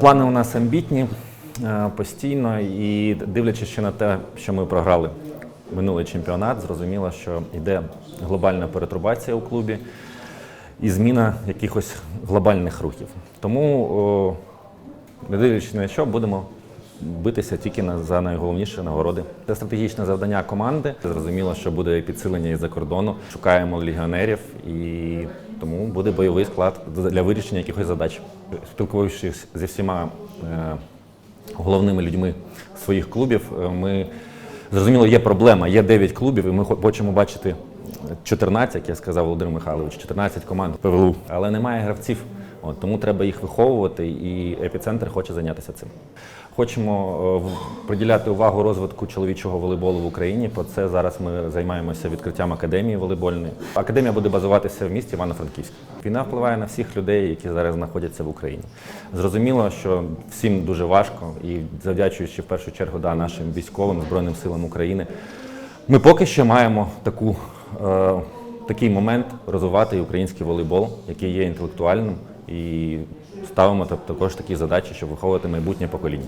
Плани у нас амбітні е, постійно, і дивлячись ще на те, що ми програли минулий чемпіонат, зрозуміло, що йде глобальна перетрубація у клубі і зміна якихось глобальних рухів. Тому, не дивлячись на що, будемо битися тільки на, за найголовніші нагороди. Це стратегічне завдання команди. Зрозуміло, що буде підсилення із-за кордону. Шукаємо легіонерів і тому буде бойовий склад для вирішення якихось задач. Спілкуючись зі всіма е, головними людьми своїх клубів, е, ми зрозуміло, є проблема, є 9 клубів, і ми хочемо бачити 14, як я сказав Володимир Михайлович, 14 команд ПВЛУ, але немає гравців. От, тому треба їх виховувати, і епіцентр хоче зайнятися цим. Хочемо е, приділяти увагу розвитку чоловічого волейболу в Україні. Про це зараз ми займаємося відкриттям академії волейбольної. Академія буде базуватися в місті Івано-Франківськ. Війна впливає на всіх людей, які зараз знаходяться в Україні. Зрозуміло, що всім дуже важко, і завдячуючи в першу чергу да, нашим військовим збройним силам України, ми поки що маємо таку, е, такий момент розвивати український волейбол, який є інтелектуальним, і ставимо та- також такі задачі, щоб виховувати майбутнє покоління.